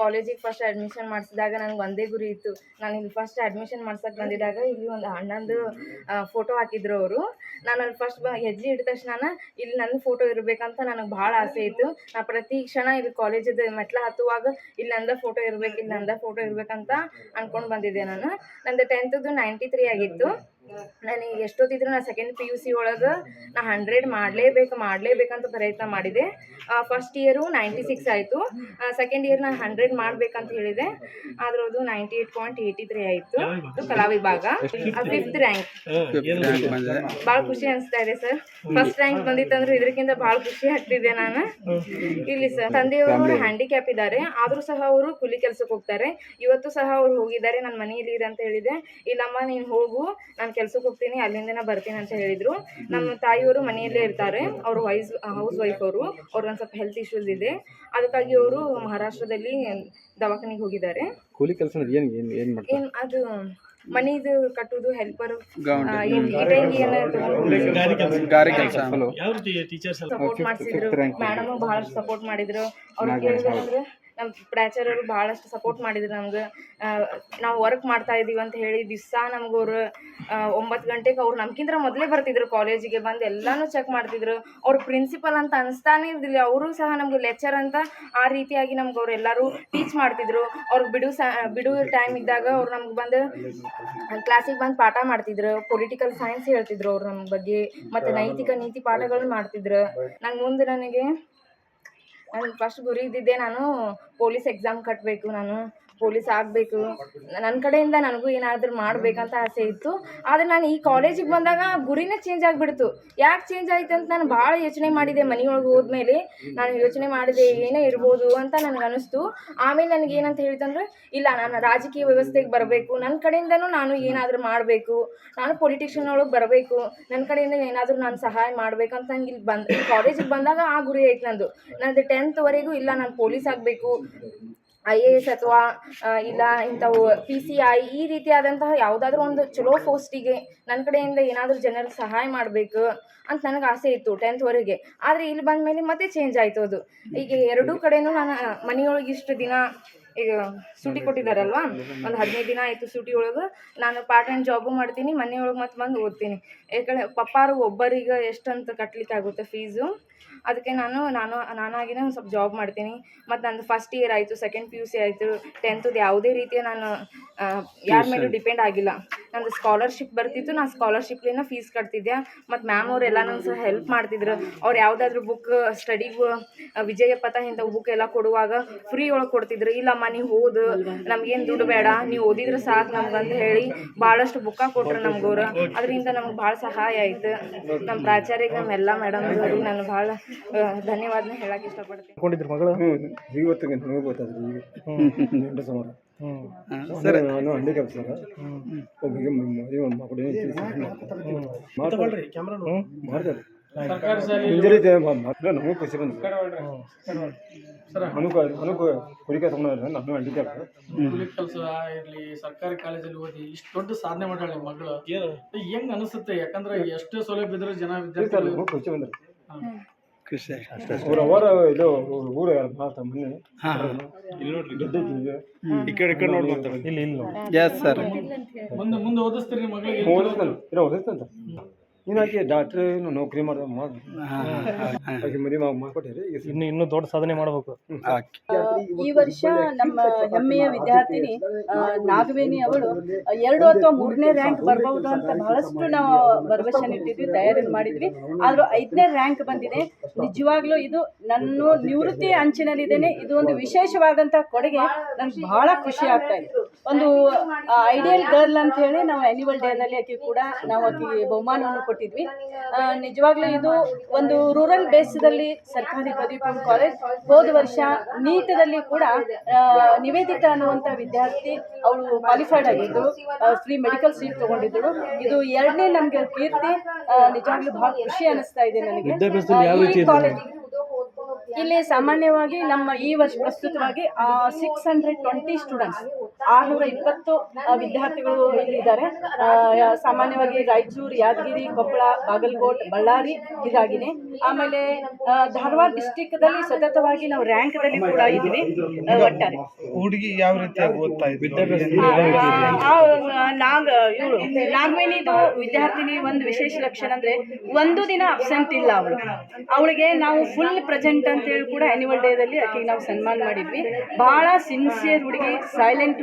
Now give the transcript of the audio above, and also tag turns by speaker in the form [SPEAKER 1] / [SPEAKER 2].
[SPEAKER 1] ಕಾಲೇಜಿಗೆ first admission ಮಾಡಿಸಿದಾಗ ನನಗೆ ಒಂದೇ ಗುರಿ ಇತ್ತು. ನಾನು ಇಲ್ಲಿ ಫಸ್ಟ್ ಅಡ್ಮಿಷನ್ ಮಾಡ್ಸಕ್ಕೆ ಬಂದಿದ್ದಾಗ ಇಲ್ಲಿ ಒಂದು ಅಣ್ಣಂದು ಫೋಟೋ ಹಾಕಿದ್ರು ಅವರು. ನಾನು ಅಲ್ಲಿ ಫಸ್ಟ್ ಹೆಜ್ಜೆ ಇಟ್ಟ ತಕ್ಷಣ ಇಲ್ಲಿ ನನ್ನ ಫೋಟೋ ಇರಬೇಕಂತ ನನಗೆ ಭಾಳ ಆಸೆ ಇತ್ತು. ನಾ ಪ್ರತಿ ಕ್ಷಣ ಇಲ್ಲಿ ಕಾಲೇಜದ ಮೆಟ್ಲ ಹತ್ತುವಾಗ ಇಲ್ಲಿ ನಂದ ಫೋಟೋ ಇರಬೇಕು, ಇಲ್ಲಿ ನಂದ ಫೋಟೋ ಇರಬೇಕಂತ ಅಂದ್ಕೊಂಡು ಬಂದಿದ್ದೆ ನಾನು. ನಂದು ಟೆಂತದ್ದು ನೈಂಟಿ ತ್ರೀ ಆಗಿತ್ತು. ನನಗೆ ಎಷ್ಟೊತ್ತಿದ್ರು ನಾ ಸೆಕೆಂಡ್ ಪಿ ಯು ಸಿ ಒಳಗೆ ನಾ ಹಂಡ್ರೆಡ್ ಮಾಡಲೇಬೇಕು ಮಾಡಲೇಬೇಕಂತ ಪ್ರಯತ್ನ ಮಾಡಿದೆ. ಫಸ್ಟ್ ಇಯರು ನೈಂಟಿ ಸಿಕ್ಸ್ ಆಯಿತು. ಸೆಕೆಂಡ್ ಇಯರ್ ನಾನು ಹಂಡ್ರೆಡ್ ಮಾಡಬೇಕಂತ ಹೇಳಿದೆ. ಆದ್ರೆ ಅದು ninety eight point eighty three ಆಯಿತು. ಅದು ಕಲಾ ವಿಭಾಗ. ಫಿಫ್ತ್ ರ್ಯಾಂಕ್ ಭಾಳ ಖುಷಿ ಅನಿಸ್ತಾ ಇದೆ ಸರ್. ಫಸ್ಟ್ ರ್ಯಾಂಕ್ ಬಂದಿತ್ತಂದ್ರೆ ಇದಕ್ಕಿಂತ ಭಾಳ ಖುಷಿ ಆಗ್ತಿದೆ ನಾನು. ಇಲ್ಲಿ ಸರ್ ತಂದೆಯವರು ಹ್ಯಾಂಡಿಕ್ಯಾಪ್ ಇದ್ದಾರೆ. ಆದರೂ ಸಹ ಅವರು ಕೂಲಿ ಕೆಲಸಕ್ಕೆ ಹೋಗ್ತಾರೆ. ಇವತ್ತು ಸಹ ಅವ್ರು ಹೋಗಿದ್ದಾರೆ ನನ್ನ ಮನೆಯಲ್ಲಿ ಇದೆ ಅಂತ ಹೇಳಿದೆ. ಇಲ್ಲಮ್ಮ ನೀನು ಹೋಗು. ನಾನು ಕೆಲ್ಸಕ್ಕೆ ಹೋಗ್ತೀನಿ ಅಲ್ಲಿಂದ ನಾ ಬರ್ತೀನಿ ಅಂತ ಹೇಳಿದರು. ನಮ್ಮ ತಾಯಿಯವರು ಮನೆಯಲ್ಲೇ ಇರ್ತಾರೆ ಅವರು ವೈಸ್ ಹೌಸ್ ವೈಫ್ ಅವರು ಅವ್ರಿಗೆ ಒಂದು ಸ್ವಲ್ಪ ಹೆಲ್ತ್ ಇಶ್ಯೂಸ್ ಇದೆ. ಅದಕ್ಕಾಗಿ ಅವರು ಮಹಾರಾಷ್ಟ್ರದಲ್ಲಿ ದವಾಖಾನೆಗೆ ಹೋಗಿದ್ದಾರೆ.
[SPEAKER 2] ಕೂಲಿ ಕೆಲಸ ಏನು ಏನು ಏನು
[SPEAKER 1] ಏನು ಅದು ಮನಿದು ಕಟ್ಟುದು ಹೆಲ್ಪರ್ ಸಪೋರ್ಟ್ ಮಾಡಿಸಿದ್ರು. ಮೇಡಮ್ ಬಹಳಷ್ಟು ಸಪೋರ್ಟ್ ಮಾಡಿದ್ರು. ಅವ್ರು ಕೇಳಿದ್ರೆ ನಮ್ಮ ಪ್ರಾಚಾರ್ಯರು ಬಹಳಷ್ಟು ಸಪೋರ್ಟ್ ಮಾಡಿದ್ರು ನಮ್ಗೆ. ನಾವು ವರ್ಕ್ ಮಾಡ್ತಾ ಇದೀವಿ ಅಂತ ಹೇಳಿ ದಿವಸ ನಮ್ಗೆ ಅವರು ಒಂಬತ್ತು ಗಂಟೆಗೆ ಅವ್ರು ನಮ್ಗಿಂತ ಮೊದಲೇ ಬರ್ತಿದ್ರು ಕಾಲೇಜಿಗೆ ಬಂದು ಎಲ್ಲಾನು ಚೆಕ್ ಮಾಡ್ತಿದ್ರು. ಅವ್ರು ಪ್ರಿನ್ಸಿಪಲ್ ಅಂತ ಅನಿಸ್ತಾನೆ ಇರಲಿಲ್ಲ. ಅವರು ಸಹ ನಮ್ಗೆ ಲೆಕ್ಚರ್ ಅಂತ ಆ ರೀತಿಯಾಗಿ ನಮ್ಗೆ ಅವ್ರು ಎಲ್ಲರೂ ಟೀಚ್ ಮಾಡ್ತಿದ್ರು. ಅವ್ರಿಗೆ ಬಿಡು ಸ, ಬಿಡು ಟೈಮ್ ಇದ್ದಾಗ ಅವ್ರು ನಮ್ಗೆ ಬಂದು ಕ್ಲಾಸಿಗೆ ಬಂದು ಪಾಠ ಮಾಡ್ತಿದ್ರು. ಪೊಲಿಟಿಕಲ್ ಸೈನ್ಸ್ ಹೇಳ್ತಿದ್ರು ಅವ್ರು ನಮ್ಮ ಬಗ್ಗೆ. ಮತ್ತು ನೈತಿಕ ನೀತಿ ಪಾಠಗಳನ್ನ ಮಾಡ್ತಿದ್ರು. ನಂಗೆ ಮುಂದೆ ನನಗೆ ನಾನು ಫಸ್ಟ್ ಗುರಿ ಇದ್ದಿದ್ದೆ ನಾನು ಪೊಲೀಸ್ ಎಕ್ಸಾಮ್ ಕಟ್ಟಬೇಕು ನಾನು. ಪೊಲೀಸ್ ಆಗಬೇಕು. ನನ್ನ ಕಡೆಯಿಂದ ನನಗೂ ಏನಾದರೂ ಮಾಡಬೇಕಂತ ಆಸೆ ಇತ್ತು. ಆದರೆ ನಾನು ಈ ಕಾಲೇಜಿಗೆ ಬಂದಾಗ ಗುರಿನೇ ಚೇಂಜ್ ಆಗಿಬಿಡ್ತು. ಯಾಕೆ ಚೇಂಜ್ ಆಯ್ತು ಅಂತ ನಾನು ಭಾಳ ಯೋಚನೆ ಮಾಡಿದೆ ಮನೆಯೊಳಗೆ ಹೋದ್ಮೇಲೆ. ನಾನು ಯೋಚನೆ ಮಾಡಿದೆ ಏನೇ ಇರ್ಬೋದು ಅಂತ ನನಗೆ ಅನಿಸ್ತು. ಆಮೇಲೆ ನನಗೆ ಏನಂತ ಹೇಳಿದಂದ್ರೆ ಇಲ್ಲ, ನಾನು ರಾಜಕೀಯ ವ್ಯವಸ್ಥೆಗೆ ಬರಬೇಕು. ನನ್ನ ಕಡೆಯಿಂದನೂ ನಾನು ಏನಾದರೂ ಮಾಡಬೇಕು. ನಾನು ಪೊಲಿಟಿಷಿಯನ್ ಒಳಗೆ ಬರಬೇಕು. ನನ್ನ ಕಡೆಯಿಂದ ಏನಾದರೂ ನಾನು ಸಹಾಯ ಮಾಡಬೇಕಂತ ನಂಗೆ ಇಲ್ಲಿ ಬಂದು ಕಾಲೇಜಿಗೆ ಬಂದಾಗ ಆ ಗುರಿ ಐತೆ ನಂದು. ನಂದು ಟೆಂತ್ವರೆಗೂ ಇಲ್ಲ, ನಾನು ಪೊಲೀಸ್ ಆಗಬೇಕು. ಐ ಎ ಎಸ್ ಅಥವಾ ಇಲ್ಲ ಇಂಥವು ಪಿ ಸಿ ಐ ಈ ರೀತಿಯಾದಂತಹ ಯಾವುದಾದ್ರೂ ಒಂದು ಚಲೋ ಪೋಸ್ಟಿಗೆ ನನ್ನ ಕಡೆಯಿಂದ ಏನಾದರೂ ಜನರಿಗೆ ಸಹಾಯ ಮಾಡಬೇಕು ಅಂತ ನನಗೆ ಆಸೆ ಇತ್ತು ಟೆಂತ್ವರೆಗೆ ಆದರೆ ಇಲ್ಲಿ ಬಂದ ಮೇಲೆ ಮತ್ತೆ ಚೇಂಜ್ ಆಯಿತು ಅದು. ಈಗ ಎರಡೂ ಕಡೆನೂ ನಾನು ಮನೆಯೊಳಗೆ ಇಷ್ಟು ದಿನ ಈಗ ಸೂಟಿ ಕೊಟ್ಟಿದಾರಲ್ವಾ? ಒಂದು ಹದಿನೈದು ದಿನ ಆಯಿತು ಸೂಟಿ ಒಳಗೆ. ನಾನು ಪಾರ್ಟ್ ಟೈಮ್ ಜಾಬು ಮಾಡ್ತೀನಿ ಮನೆಯೊಳಗೆ ಮತ್ತೆ ಬಂದು ಓದ್ತೀನಿ. ಯಾಕಂದ್ರೆ ಪಪ್ಪಾರು ಒಬ್ಬರಿಗೆ ಎಷ್ಟಂತ ಕಟ್ಲಿಕ್ಕೆ ಆಗುತ್ತೆ ಫೀಸು ಅದಕ್ಕೆ ನಾನು ನಾನು ನಾನಾಗಿನೇ ಒಂದು ಸ್ವಲ್ಪ ಜಾಬ್ ಮಾಡ್ತೀನಿ. ಮತ್ತು ನಂದು ಫಸ್ಟ್ ಇಯರ್ ಆಯಿತು ಸೆಕೆಂಡ್ ಪಿ ಯು ಸಿ ಆಯಿತು ಟೆಂತದ್ದು ಯಾವುದೇ ರೀತಿಯ ನಾನು ಯಾರ ಮೇಲೂ ಡಿಪೆಂಡ್ ಆಗಿಲ್ಲ. ನಂದು ಸ್ಕಾಲರ್ಶಿಪ್ ಬರ್ತಿತ್ತು ನಾನು ಸ್ಕಾಲರ್ಶಿಪ್ಲಿನ ಫೀಸ್ ಕಟ್ತಿದ್ದೆ. ಮತ್ತು ಮ್ಯಾಮ್ ಅವರೆಲ್ಲ ನಂಗೆ ಸಹ ಹೆಲ್ಪ್ ಮಾಡ್ತಿದ್ರು. ಅವ್ರು ಯಾವುದಾದ್ರೂ ಬುಕ್ ಸ್ಟಡಿ ವಿಜಯಪಥ ಇಂಥ ಬುಕ್ ಎಲ್ಲ ಕೊಡುವಾಗ ಫ್ರೀ ಒಳಗೆ ಕೊಡ್ತಿದ್ರು. ಇಲ್ಲಮ್ಮ ನೀವು ಓದು. ನಮ್ಗೇನು ದುಡ್ಡು ಬೇಡ. ನೀವು ಓದಿದ್ರೆ ಸಾಕು ನಮ್ಗೆ ಅಂತ ಹೇಳಿ ಭಾಳಷ್ಟು ಬುಕ್ಕ ಕೊಟ್ರು ನಮ್ಗೆ ಅವ್ರು ಅದರಿಂದ ನಮ್ಗೆ ಭಾಳ ಸಹಾಯ ಆಯ್ತು. ನಮ್ಮ ಪ್ರಾಚಾರ್ಯಗೆ ನಮ್ಮೆಲ್ಲ ಮೇಡಮ್ ಅವ್ರಿಗೆ ನಾನು ಭಾಳ ಧನ್ಯವಾದನ ಹೇಳಕ್ಕೆ ಇಷ್ಟಪಡ್ತೀನಿ.
[SPEAKER 3] ಮಗಳು?
[SPEAKER 2] ಗೊತ್ತಾದ್ರಿ
[SPEAKER 4] ಸರ್.
[SPEAKER 2] ನಾನು ಸರ್. ಒಬ್ಬರಿಗೆ ಮಾಡ್ತಾರೆ
[SPEAKER 3] ಸರ್ಕಾರಿ ಶಾಲೆ
[SPEAKER 2] ಇಂಜರಿ ಮೊದಲು ನಮಗೂ ಖುಷಿ ಬಂತು ಅನುಕ ಅನುಕ ಕುರಿಕೆ ನಾನು ಹಂಡಿಕ್ಯಾಪ್
[SPEAKER 5] ಕೂಲಿ ಕೆಲಸ ಇರ್ಲಿ ಸರ್ಕಾರಿ ಕಾಲೇಜಲ್ಲಿ ಓದಿ ಇಷ್ಟು ದೊಡ್ಡ ಸಾಧನೆ ಮಾಡ್ಯಾಳ ನಿಮ್ಮ ಮಗಳು. ಹೆಂಗ್ ಅನಿಸುತ್ತೆ? ಯಾಕಂದ್ರೆ ಎಷ್ಟೇ ಸೌಲಭ್ಯ ಇದ್ರೆ ಜನ ವಿದ್ಯಾರ್ಥಿ
[SPEAKER 2] ನಮಗೂ ಖುಷಿ ಬಂದ್ರಿ
[SPEAKER 4] ಖುಷಿ
[SPEAKER 2] ಅವ್ರ ಅವರ ಇದು ಊರು ಮಾತ ಮೊನ್ನೆ ಗೆದ್ದೈತಿ
[SPEAKER 3] ಇಲ್ಲಿ ಇಲ್ಲಿ ನೋಡಿ
[SPEAKER 4] ಎಸ್ ಸರ್
[SPEAKER 5] ಮುಂದೆ ಮುಂದೆ ಓದಿಸ್ತೀರಿ ನಿಮ್ಮ ಮಗಳಿಗೆ?
[SPEAKER 2] ಓದಿಸ್ತಾನೆ. ಡಾಕ್ಟ್ರ್ ನೌಕರಿ ಮಾಡ್ದ ಮಾಡಿ
[SPEAKER 3] ಇನ್ನು ದೊಡ್ಡ ಸಾಧನೆ ಮಾಡಬೇಕು
[SPEAKER 6] ಈ ವರ್ಷ ನಮ್ಮ ಹೆಮ್ಮೆಯ ವಿದ್ಯಾರ್ಥಿನಿ ನಾಗವೇಣಿ ಅವಳು ಎರಡು ಅಥವಾ ಮೂರನೇ ರ್ಯಾಂಕ್ ಬರಬಹುದು ಅಂತ ಬಹಳಷ್ಟು ನಾವು ಭರವಸೆ ಇಟ್ಟಿದ್ವಿ, ತಯಾರಿ ಮಾಡಿದ್ವಿ. ಆದ್ರೂ ಐದನೇ ರ್ಯಾಂಕ್ ಬಂದಿದೆ. ನಿಜವಾಗ್ಲೂ ಇದು ನನ್ನ ನಿವೃತ್ತಿ ಅಂಚಿನಲ್ಲಿದ್ದೇನೆ. ಇದು ಒಂದು ವಿಶೇಷವಾದಂತಹ ಕೊಡುಗೆ. ನನ್ಗೆ ಬಹಳ ಖುಷಿ ಆಗ್ತಾ ಇದೆ. ಒಂದು ಐಡಿಯಲ್ ಗರ್ಲ್ ಅಂತ ಹೇಳಿ ನಾವು ಆ್ಯನ್ಯುವಲ್ ಡೇನಲ್ಲಿ ಆಕೆ ಕೂಡ ನಾವು ಆಕೆಗೆ ಬಹುಮಾನವನ್ನು ಕೊಟ್ಟಿದ್ವಿ. ನಿಜವಾಗ್ಲೂ ಇದು ಒಂದು ರೂರಲ್ ಬೇಸ್ದಲ್ಲಿ ಸರ್ಕಾರಿ ಪದವಿ ಪೂರ್ವ ಕಾಲೇಜ್ ಹೋದ ವರ್ಷ ನೀಟದಲ್ಲಿ ಕೂಡ ನಿವೇದಿತ ಅನ್ನುವಂತ ಅನ್ನುವಂಥ ವಿದ್ಯಾರ್ಥಿ ಅವಳು ಕ್ವಾಲಿಫೈಡ್ ಆಗಿದ್ದು ಫ್ರೀ ಮೆಡಿಕಲ್ ಸೀಟ್ ತಗೊಂಡಿದ್ದಳು ಇದು ಎರಡನೇ ನಮಗೆ ಕೀರ್ತಿ ನಿಜವಾಗ್ಲೂ ಬಹಳ ಖುಷಿ ಅನಿಸ್ತಾ ಇದೆ ನನಗೆ
[SPEAKER 3] ಯಾವ
[SPEAKER 6] ಈ
[SPEAKER 3] ರೀತಿ ಇದೆ?
[SPEAKER 6] ಕಾಲೇಜಿಗೆ ಇಲ್ಲಿ ಸಾಮಾನ್ಯವಾಗಿ ನಮ್ಮ ಈ ವರ್ಷ ಪ್ರಸ್ತುತವಾಗಿ ಸಿಕ್ಸ್ ಹಂಡ್ರೆಡ್ ಟ್ವೆಂಟಿ ಸ್ಟೂಡೆಂಟ್ಸ್ ಆರುನೂರ ಇಪ್ಪತ್ತು ವಿದ್ಯಾರ್ಥಿಗಳು ಇಲ್ಲಿದ್ದಾರೆ. ಸಾಮಾನ್ಯವಾಗಿ ರಾಯಚೂರು ಯಾದಗಿರಿ ಕೊಪ್ಪಳ ಬಾಗಲಕೋಟ್ ಬಳ್ಳಾರಿ ಇದಾಗಿದೆ. ಆಮೇಲೆ ಧಾರವಾಡ ಡಿಸ್ಟಿಕ್ದಲ್ಲಿ ಸತತವಾಗಿ ನಾವು ರ್ಯಾಂಕ್ ರ್ಯಾಂಕ್ದಲ್ಲಿ ಕೂಡ ಇದ್ವಿ ಒಟ್ಟಾರೆ.
[SPEAKER 4] ಹುಡುಗಿ ಯಾವ ರೀತಿಯಾಗಿ ಓದ್ತಾ ಇದ್ವಿ
[SPEAKER 6] ಆ, ಆ, ನಾಗ ಇವಳು ನಾಗವೇಣಿದು ವಿದ್ಯಾರ್ಥಿನಿ ಒಂದು ವಿಶೇಷ ಲಕ್ಷಣ ಅಂದ್ರೆ ಒಂದು ದಿನ ಅಬ್ಸೆಂಟ್ ಇಲ್ಲ ಅವಳು. ಅವಳಿಗೆ ನಾವು ಫುಲ್ ಪ್ರೆಸೆಂಟ್ ಅಂತೇಳಿ ಕೂಡ ಆನ್ಯುವಲ್ ಡೇದಲ್ಲಿ ಆಕೆಗೆ ನಾವು ಸನ್ಮಾನ ಮಾಡಿದ್ವಿ. ಬಹಳ ಸಿನ್ಸಿಯರ್ ಹುಡುಗಿ ಸೈಲೆಂಟ್